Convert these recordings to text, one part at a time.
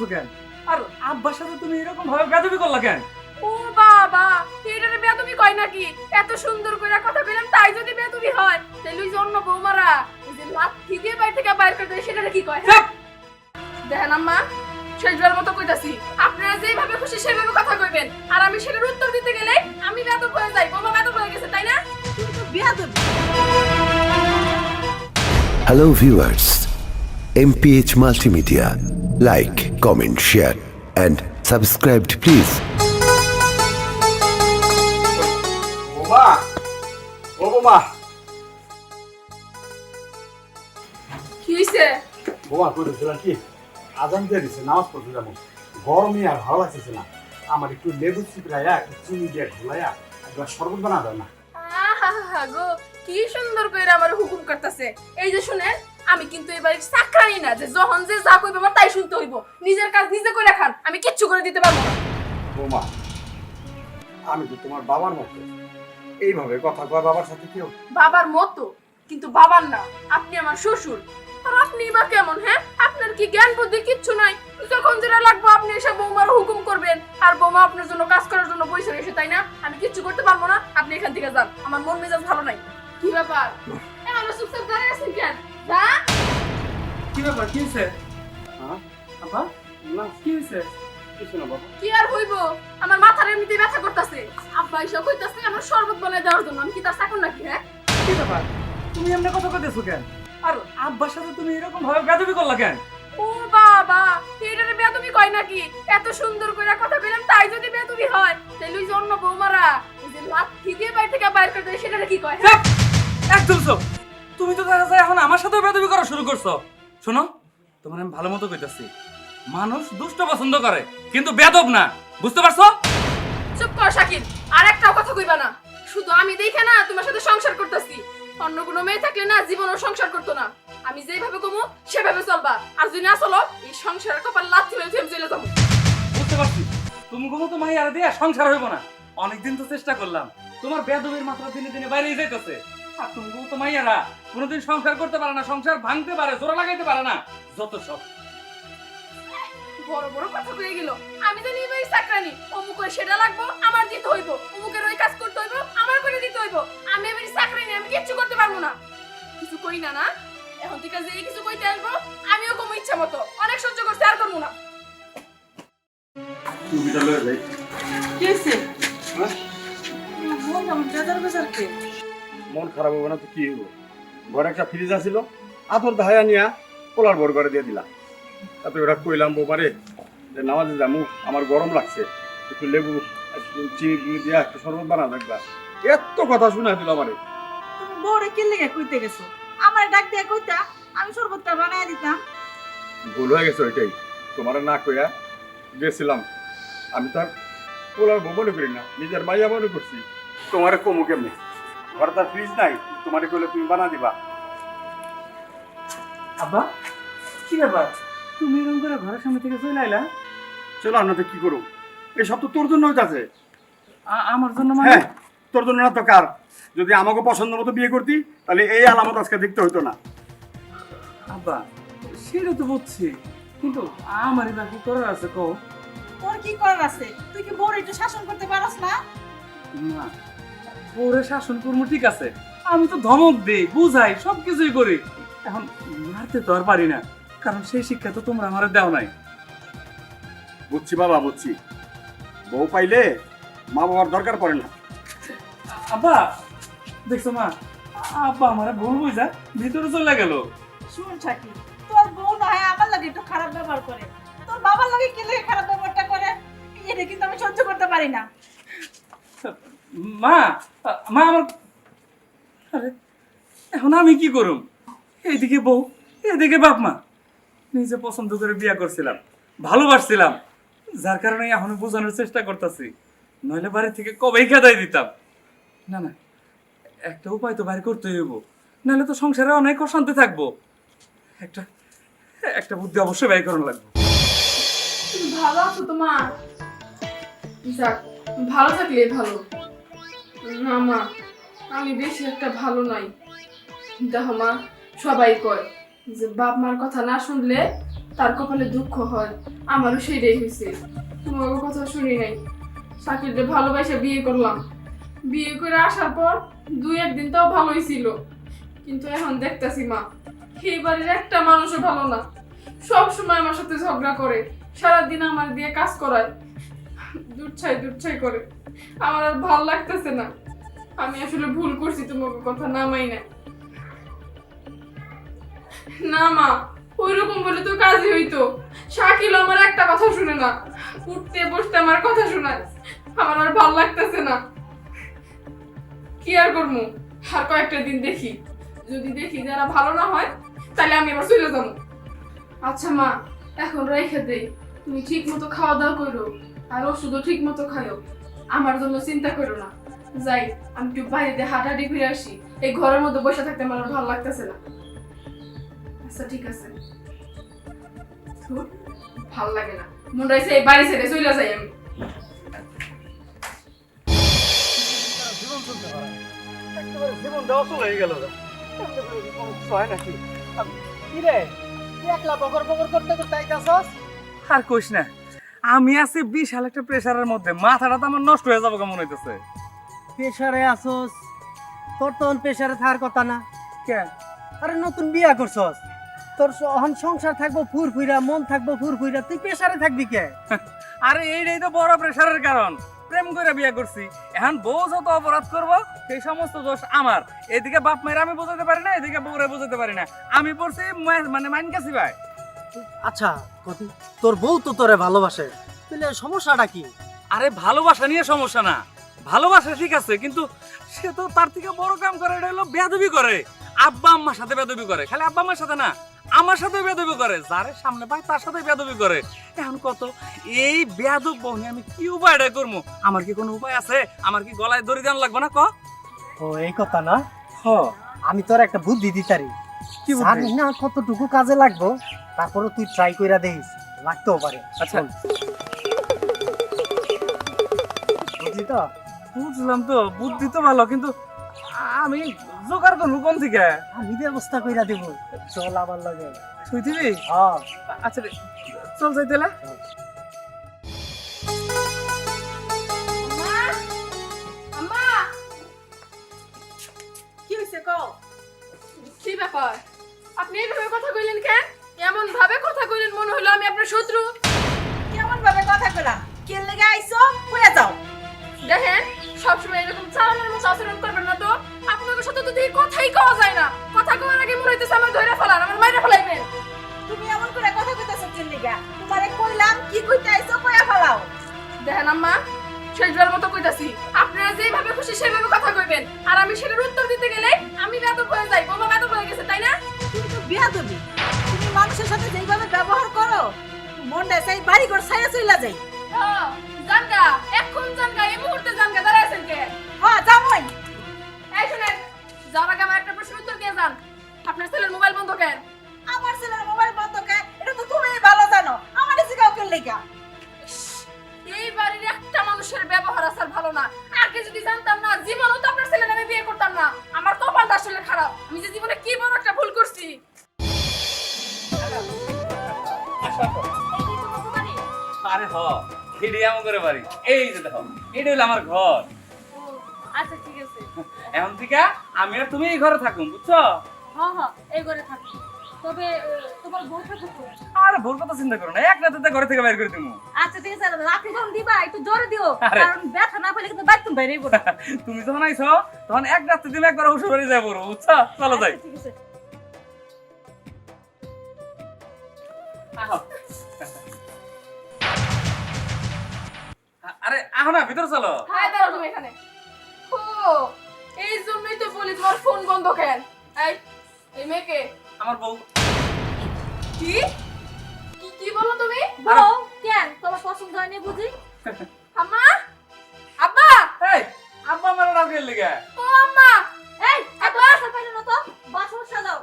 করতেছো কেন? আর আব্বার সাথে তুমি এরকম ভাবে বেদবি করলা কেন? ও বাবা এটারে বেতুমি কয় নাকি? এত সুন্দর করে কথা কইলাম তাই যদি বেতুমি হয় তাহলে ওই যে অন্য বৌমারা ওই যে লাথি দিয়ে বাইরে থেকে বাইর করে দেয় সেটারে কি কয় হ্যাঁ? দেখেন আম্মা শেষবার মতো কইতাছি আপনারা যেভাবে খুশি সেভাবে কথা কইবেন আর আমি সেটার উত্তর দিতে গেলে আমি বেদব হয়ে যাই বোমা বেদব হয়ে গেছে তাই না? তুমি তো বেয়াদব Hello viewers, MPH Multimedia. Like, comment, share and subscribe please. বোমা ও বোমা কি হইছে? বোমা করেছিলাম কি? আজান দিয়ে দিছে নামাজ পড়তে যাব। গরমে আর ভালো লাগতেছে না। আমার একটু লেবু চিপড়াইয়া একটু চিনি দিয়ে ঘুলাইয়া একবার শরবত বানা দাও না। আহা গো কি সুন্দর করে আমার হুকুম করতেছে। এই যে শুনেন আমি কিন্তু এবার চাকরানি না যে যখন যে যা কইবে আমার তাই শুনতে হইব। নিজের কাজ নিজে করে খান আমি কিচ্ছু করে দিতে পারব না। বোমা আমি তো তোমার বাবার মতো। এইভাবে কথা কয় বাবার সাথে কেউ বাবার মতো কিন্তু বাবার না আপনি আমার শ্বশুর। আর আপনি বা কেমন হ্যাঁ? আপনার কি জ্ঞান বুদ্ধি কিচ্ছু নাই? যখন যেটা লাগবে আপনি এসে বৌমার হুকুম করবেন। আর বৌমা আপনার জন্য কাজ করার জন্য বসে রয়েছে তাই না? আমি কিচ্ছু করতে পারব না। আপনি এখান থেকে যান। আমার মন মেজাজ ভালো নাই। কি ব্যাপার? কি ব্যাপার? কি হয়েছে? হ্যাঁ? আব্বা না। কি হয়েছে? কিছু না বাবা। কি আর হইব? আমার মাথার এমনিতে ব্যথা করতেছে। আব্বা এসব কইতাছে আমার শরবত বানায় দেওয়ার জন্য। আমি কি তার চাকর নাকি হ্যাঁ? কি ব্যাপার? তুমি এমনি কথা কইতেছো কেন? আর আব্বার সাথে তুমি এরকম ভাবে বেদবি করলা কেন? ও বাবা এটারে বেতুমি কয় নাকি? এত সুন্দর করে কথা কইলাম তাই যদি বেতুমি হয় তাহলে ওই যে অন্য বৌমারা ওই যে লাথি দিয়ে বাইরে থেকে বাইর করে দেয় সেটারে কি কয় হ্যাঁ? একদম চুপ! তুমি তো দেখা যায় এখন আমার সাথেও বেদবি করা শুরু করছ। শোনো তোমার আমি ভালো মতো কইতাছি। মানুষ দুষ্ট পছন্দ করে কিন্তু বেদব না। বুঝতে পারছ? চুপ কর শাকিল। আর একটাও কথা কইবা না। শুধু আমি দেখে না তোমার সাথে সংসার করতেছি। অন্য কোনো মেয়ে থাকলে না জীবনও সংসার করতো না। আমি যেভাবে কমু সেভাবে চলবা। আর যদি না চলো এই সংসারের কপাল লাথি মেরে থেমে চলে যাব। বুঝতে পারছি। তুমি কোনো তো আর দিয়ে সংসার হইব না। অনেকদিন তো চেষ্টা করলাম। তোমার বেদবির মাত্রা দিনে দিনে বাইরেই যাইতেছে। আর তুমি তো মাইয়ারা কোনোদিন সংসার করতে পারে না সংসার ভাঙতে পারে জোড়া লাগাইতে পারে না যত সব। বড় বড় কথা কয়ে গেল। আমি তো নিবই চাকরানি। অমুকের সেটা লাগবো আমার দিতে হইব। অমুকের ওই কাজ করতে হইব আমার করে দিতে হইব। আমি এবার চাকরানি আমি কিচ্ছু করতে পারব না। কিছু কই না না এখন থেকে যে কিছু কইতে আসব আমিও কম ইচ্ছা মতো। অনেক সহ্য করতে আর করব না। যাই। কি হয়েছে হ্যাঁ? বললাম বাজার বাজার কে? মন খারাপ হবে না তো কি হইব? ঘরে একটা ফ্রিজ আছিল আতর ধায়া নিয়া পোলার ভর করে দিয়ে দিলাম। তাতে ওরা কইলাম বোবারে যে নামাজে যামু আমার গরম লাগছে। একটু লেবু চিনি দিয়ে দিয়া একটু শরবত বানা লাগবা। এত কথা শুনে দিল আমারে। তুমি বউরে কি লেগে কইতে গেছো? আমার ডাক দিয়ে কইতা আমি শরবতটা বানায় দিতাম। ভুল হয়ে গেছে ওইটাই। তোমার না কইয়া গেছিলাম। আমি তার পোলার বউ মনে করি না নিজের মাইয়া মনে করছি। তোমারে কমু কেমনি? ঘরে তার ফ্রিজ নাই তোমারে কইলে তুমি বানা দিবা। আব্বা কি ব্যাপার? তুমি এরকম করে ঘরের সামনে থেকে চলে আইলা? চলো আমরা তো কি করব এসব তো তোর জন্য হইতাছে আমার জন্য মানে? হ্যাঁ তোর জন্য না তো কার? যদি আমাকে পছন্দ মতো বিয়ে করতি তাহলে এই আলামত আজকে দেখতে হইতো না। আব্বা সেটা তো বুঝছি। কিন্তু আমারই কি করার আছে কো তোর কি করার আছে? তুই কি বউরে একটু শাসন করতে পারস না? না। পরে শাসন কর্ম ঠিক আছে। আমি তো ধমক দেই বুঝাই সব কিছুই করি। এখন মারতে তো আর পারি না কারণ সেই শিক্ষা তো তোমরা আমার দেও নাই। বুঝছি বাবা বুঝছি। বউ পাইলে মা বাবার দরকার পড়ে না। আব্বা দেখছ মা আব্বা আমার ভুল বুঝা ভিতরে চলে গেল। শুন থাকি তোর বউ না হয় আমার লাগে একটু খারাপ ব্যবহার করে। তোর বাবার লাগে কি লাগে খারাপ ব্যবহারটা করে? এটা কিন্তু আমি সহ্য করতে পারি না। মা মা আমার আরে, এখন আমি কি করুম? এইদিকে বউ এদিকে বাপ মা। নিজে পছন্দ করে বিয়া করছিলাম, ভালোবাসছিলাম, যার কারণে এখনও বোঝানোর চেষ্টা করতেছি। নইলে বাড়ি থেকে কবেই খেদাই দিতাম। না না, একটা উপায় তো বাইর করতে হইব। নাহলে তো সংসারে অনেক অশান্তি থাকব। একটা একটা বুদ্ধি অবশ্যই ব্যয় করানো লাগবে। ভালো আছো তো মা? যাক, ভালো থাকলে ভালো। না, মা, আমি বেশি একটা ভালো নাই। দেখো মা, সবাই কয় যে বাপ মার কথা না শুনলে তার কপালে দুঃখ হয়। আমারও সেটাই হয়েছে। তোমার কথা শুনি নাই। শাকিরকে ভালোবাসে বিয়ে করলাম। বিয়ে করে আসার পর দুই একদিন তাও ভালোই ছিল। কিন্তু এখন দেখতেছি, মা এই বাড়ির একটা মানুষও ভালো না। সব সময় আমার সাথে ঝগড়া করে, সারাদিন আমার দিয়ে কাজ করায়। দুচ্ছাই দুচ্ছাই করে। আমার আর ভালো লাগতেছে না। আমি আসলে ভুল করছি তোমাকে কথা নামাই না না মা ওই রকম বলে তো কাজই হইতো। শাকিল আমার একটা কথা শুনে না। উঠতে বসতে আমার কথা শোনায়। আমার আর ভালো লাগতেছে না। কি আর করব আর কয়েকটা দিন দেখি। যদি দেখি যারা ভালো না হয়, তাহলে আমি এবার চলে যাব। আচ্ছা মা, এখন রেখে দেই। তুমি ঠিক মতো খাওয়া দাওয়া করো, আর ওষুধও ঠিক মতো খাইও। আমার জন্য চিন্তা করো না। যাই আমি একটু বাইরে দিয়ে হাঁটাহাঁটি ঘুরে আসি। এই ঘরের মধ্যে বসে থাকতে আমার ভালো লাগতেছে না। আচ্ছা ঠিক আছে। ভালো লাগে না। মনে হয়েছে এই বাড়ি ছেড়ে চলে যাই আমি। জীবন চলতে পারে একেবারে জীবনটা অচল হয়ে গেল এমনি করে কি কোনো কিছু হয় নাকি কি রে? একলা বকর বকর করতে করতে আইতাছস? আর কইস না আমি আছি বিশাল একটা প্রেসারের মধ্যে। মাথাটা তো আমার নষ্ট হয়ে যাব কেমন হইতেছে? প্রেসারে আসস তোর তখন প্রেসারে থাকার কথা না। কে? আরে নতুন বিয়া করছস তোর অহন সংসার থাকব ফুরফুইরা মন থাকব ফুরফুইরা তুই প্রেসারে থাকবি কে? আরে এইটাই তো বড় প্রেসারের কারণ। প্রেম করে বিয়া করছি। এখন বউ যত অপরাধ করব সেই সমস্ত দোষ আমার। এদিকে বাপ মায়ের আমি বোঝাতে পারি না এদিকে বউরে বোঝাতে পারি না। আমি পড়ছি মানে মাইন কাছি ভাই। আচ্ছা কতি তোর বউ তো তোরে ভালোবাসে। তাহলে সমস্যাটা কি? আরে ভালোবাসা নিয়ে সমস্যা না। ভালোবাসা ঠিক আছে কিন্তু সে তো তার থেকে বড় কাম করে এটা হলো বেয়াদবি করে। আব্বা আম্মার সাথে বেয়াদবি করে। খালি আব্বা আম্মার সাথে না আমার সাথে বেয়াদবি করে। যারে সামনে পাই তার সাথে বেয়াদবি করে। এখন কত? এই বেয়াদব বহনি আমি কি উপায়টা করব? আমার কি কোনো উপায় আছে? আমার কি গলায় দড়ি দেওয়ান লাগবে না ক? ও এই কথা না? হ। আমি তোর একটা বুদ্ধি দিতারি। কি বুদ্ধি? না কতটুকু কাজে লাগবো? তারপরে তুই ট্রাই কইরা দেখিস লাগতেও পারে। আচ্ছা। বুঝলি তো? বুঝলাম তো বুদ্ধি তো ভালো কিন্তু আমি জোগাড় করব কোন থেকে আমি ব্যবস্থা কইরা দেব চল আমার লগে। তুই দিবি? হ্যাঁ। আচ্ছা রে, চল যাই তাহলে। কি ব্যাপার? আপনি এইভাবে কথা কইলেন কেন? এমন ভাবে কথা কইলেন মনে হলো আমি আপনার শত্রু? কেমন ভাবে কথা কইলাম? কে লেগে আইছো? কইয়া যাও। দেখেন সবসময় এরকম চালানোর মতো আচরণ করবেন না তো। আপনাদের সাথে তো দেখি কথাই কওয়া যায় না। কথা কওয়ার আগে মনে হইতেছে আমার ধরে ফেলান আমার মাইরে ফেলাইবেন। তুমি এমন করে কথা কইতাছো কে লেগে? তোমারে কইলাম কি কইতে আইছো কইয়া ফেলাও। দেখেন আম্মা শেষবার মতো কইতাছি। আপনারা যেভাবে খুশি সেভাবে কথা কইবেন। আর আমি সেটার উত্তর দিতে গেলে আমি বেদব হয়ে যাই বোমা বেদব হয়ে গেছে তাই না? তুমি তো বিয়াদবি। মানুষের সাথে যেইভাবে ব্যবহার করো মনটা সেই বাড়ি ঘর ছাইয়া চইলা যাই হ্যাঁ, জানগা এখন জানগা এই মুহূর্তে জানগা দাঁড়ায় আছেন কে? হ্যাঁ যাবই এই শুনেন যাওয়ার আগে আমার একটা প্রশ্ন উত্তর দিয়ে যান। আপনার ছেলের মোবাইল বন্ধ কেন? আমার ছেলের মোবাইল বন্ধ কে এটা তো তুমি ভালো জানো আমার জিগাও কে লেগা এই বাড়ির একটা মানুষের ব্যবহার আসার ভালো না। আগে যদি জানতাম না জীবনও তো আপনার ছেলে নামে বিয়ে করতাম না। আমার কপালটা আসলে খারাপ। আমি যে জীবনে কি বড় একটা আরে হ করে বাড়ি। এই যে দেখো এটা হলো আমার ঘর। আচ্ছা ঠিক আছে এখন থেকে আমি আর তুমি এই ঘরে থাকুন বুঝছ? হ্যাঁ হ্যাঁ এই ঘরে থাকি তবে তোমার বউ থাকো আর ভুল কথা চিন্তা করো না এক রাতে ঘরে থেকে বাইর করে দিবো আচ্ছা ঠিক আছে রাত্রি যখন দিবা একটু জোরে দিও আরে। কারণ ব্যথা না পেলে কিন্তু বাইরেই পড়ে তুমি যখন আইছো তখন এক রাতে দিলে একবার ওষুধ বাড়ি যাব বুঝছ? চলো যাই। ঠিক আছে। আহো। আরে আহো না ভিতর চলো। হ্যাঁ দাঁড়াও তুমি এখানে। ও এই জন্যই তো বলি তোমার ফোন বন্ধ কেন? এই এই মেয়েকে। আমার বউ। কি? কি কি বলো তুমি? বউ কেন? তোমার পছন্দ হয়নি বুঝি? আম্মা? আব্বা? এই আব্বা আমার লেগে? ও আম্মা! এই এত বাসা পাইলো না তো? বাসর সাজাও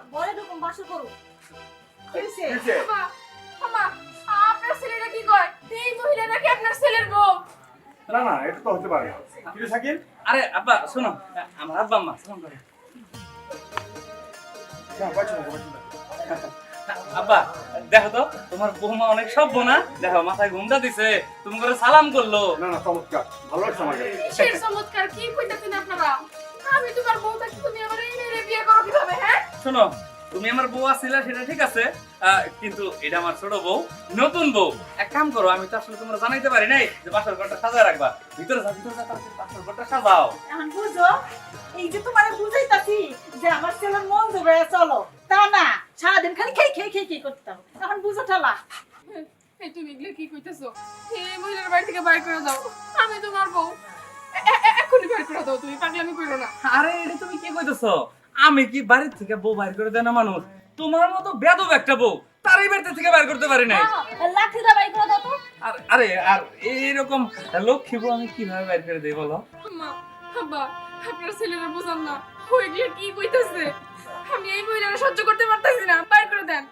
বাসর করো হইছে। আম্মা আম্মা আপনার ছেলেটা কি কয়? এই মহিলা নাকি আপনার ছেলের বউ। না না এটা তো হতে পারে। কিন্তু শাকিল আরে আব্বা শোনো। আমার আব্বা আম্মা সালাম করে। না, পাচ্ছি না, পাচ্ছি না। আব্বা দেখো তো তোমার বৌমা অনেক সভ্য না? দেখো মাথায় ঘুমটা দিছে তুমি করে সালাম করল। না না চমৎকার। ভালো লাগছে আমার চমৎকার? কি কইতাছেন আপনারা? আমি তোমার বউ থাকি তুমি আমার এই মেয়েরে বিয়ে করো কীভাবে হ্যাঁ? শোনো তুমি আমার বউ আছিলা সেটা ঠিক আছে। কিন্তু এটা আমার ছোট বউ নতুন বউ। এক কাম করো আমি তো আসলে তোমরা জানাইতে পারি নাই যে বাসর ঘরটা সাজায় রাখবা। ভিতরে যাও ভিতরে তাড়াতাড়ি বাসর ঘরটা সাজাও। এখন বুঝো এই যে তোমার বুঝাইতাছি যে আমার ছেলের মন চলো তা না সারাদিন খালি খেয়ে খেয়ে খেয়ে খেয়ে করতাম। এখন বুঝো ঠেলা। এই তুমি এগুলো কি কইতেছো? এই মহিলার বাড়ি থেকে বাইর করে দাও। আমি তোমার বউ। এখনই বাইর করে দাও তুমি পাগলামি করো না। আরে এটা তুমি কি কইতেছো? আমি কি বাড়ির থেকে বউ বাইর করে দেয় না মানুষ? তোমার মতো বেদব একটা বউ তারই বাড়িতে থেকে বাইর করতে পারি নাই। লাঠি দা বাই করে দাও তো। আরে আর এইরকম লক্ষ্মী বউ আমি কীভাবে বাইর করে দেই বলো? বাবা আপনার ছেলেরা বুঝান না হয়ে গিয়ে কি কইতাছে? আমি এই মহিলারা সহ্য করতে পারতাছি না বাইর করে দেন।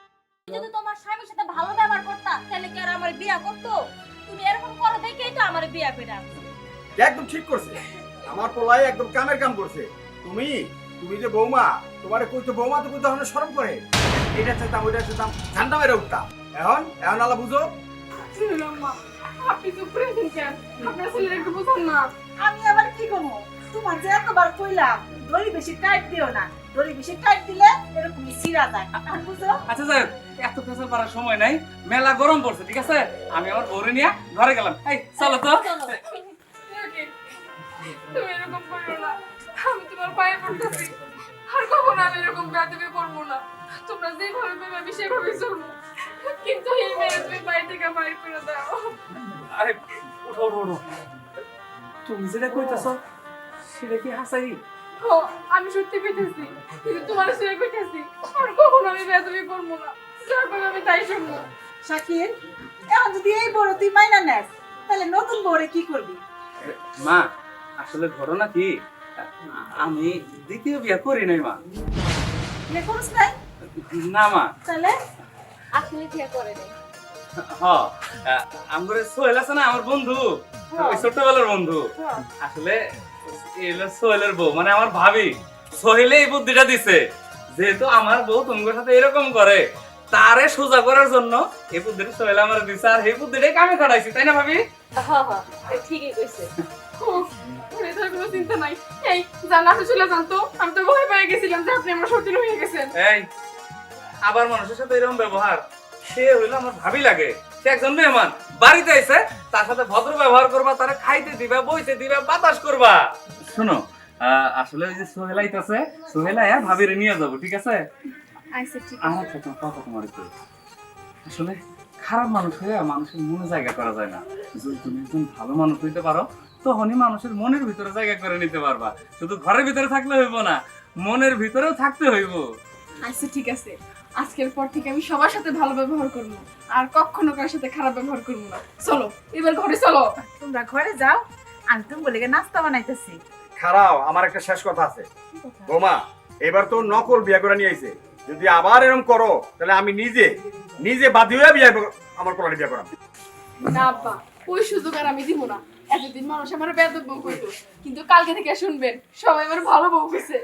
যদি তোমার স্বামীর সাথে ভালো ব্যবহার করতা তাহলে কি আর আমার বিয়া করতো? তুমি এরকম করো দেখেই তো আমার বিয়া করে। একদম ঠিক করছে। আমার পোলাই একদম কামের কাম করছে। তুমি তুমি যে বৌমা তোমারে কইতো বৌমা তো কইতো এখন শরম করে। এটা চাইতাম ওইটা চাইতাম ঠান্ডা মেরে উঠতাম এখন এখন আলা বুঝো। আপনি চুপ করে আছেন কেন? আপনার ছেলেরা একটু বুঝান না। আমি আবার কি করব? তোমার যে এতবার কইলাম দড়ি বেশি টাইট দিও না। দড়ি বেশি টাইট দিলে এরকমই সিরা যায়। বুঝো? আচ্ছা স্যার এত পেছাল পারার সময় নাই। মেলা গরম পড়ছে ঠিক আছে? আমি আমার বউরে নিয়ে ঘরে গেলাম। এই চলো তো। তোমার পায়ে পড়তেছি। আর কখনো আমি এরকম বেয়াদবি করব না। তোমরা যেভাবে ভেবে আমি সেভাবে চলবো। কিন্তু এই মেয়ে তুমি বাড়ি থেকে বাইর করে দাও। আরে তুমি যেটা কইতেছ সেটা কি হাসাই? ও আমি সত্যি কইতেছি কিন্তু তোমার ছেলে কইতেছি। আর কখনো আমি বেয়াদবি করব না। যা করবে আমি তাই শুনব। শাকির এখন যদি এই বড় তুই মাইনা নেস তাহলে নতুন বউরে কি করবি? মা আসলে ঘটনা কি? আমি দ্বিতীয় বিয়ে করি নাই মা। বিয়ে করিস নাই? না মা। তাহলে আসলে বিয়া করে নেই। হ আমার সোহেল আছে না আমার বন্ধু। ওই ছোটবেলার বন্ধু। আসলে এই হলো সোহেলের বউ মানে আমার ভাবি। সোহেলে এই বুদ্ধিটা দিছে। যেহেতু আমার বউ তোমার সাথে এরকম করে তারে সোজা করার জন্য এই বুদ্ধিটা সোহেল আমার দিছে আর এই বুদ্ধিটাই কামে খাটাইছি তাই না ভাবি? হ্যাঁ হ্যাঁ ঠিকই কইছে। এটার কোনো চিন্তা নাই। এই জান আপনি চলে যান তো। আমি তো ভয় পেয়ে গেছিলাম যে আপনি আমার সতীন হয়ে গেছেন। এই আবার মানুষের সাথে এরকম ব্যবহার? সে হইল আমার ভাবি লাগে। সে একজন মেহমান। বাড়িতে এসে তার সাথে ভদ্র ব্যবহার করবা তারা খাইতে দিবা বইতে দিবা বাতাস করবা। শোনো আসলে ওই যে সোহেল আইতাছে সোহেল আয়া ভাবিরে নিয়ে যাব ঠিক আছে? ঠিক একটা কথা তোমার একটু। আসলে খারাপ মানুষ হয়ে মানুষের মনে জায়গা করা যায় না। যদি তুমি একজন ভালো মানুষ হইতে পারো তখনই মানুষের মনের ভিতরে জায়গা করে নিতে পারবা। শুধু ঘরের ভিতরে থাকলে হইব না মনের ভিতরেও থাকতে হইব। আচ্ছা ঠিক আছে। আজকের পর থেকে আমি সবার সাথে ভালো ব্যবহার করব। আর কখনো কারোর সাথে খারাপ ব্যবহার করব না। চলো এবার ঘরে চলো। তোমরা ঘরে যাও আমি তুমি বলে নাস্তা বানাইতেছি। খারাও আমার একটা শেষ কথা আছে। বোমা এবার তো নকল বিয়া করে নিয়ে আইছে। যদি আবার এরকম করো তাহলে আমি নিজে নিজে বাধ্য হয়ে বিয়া কর- আমার পোলারে বিয়া করাম। না আব্বা ওই সুযোগ আর আমি দিব না। এতদিন মানুষ আমার বেদব বউ কিন্তু কালকে থেকে শুনবেন সবাই আমার ভালো বউ কইছে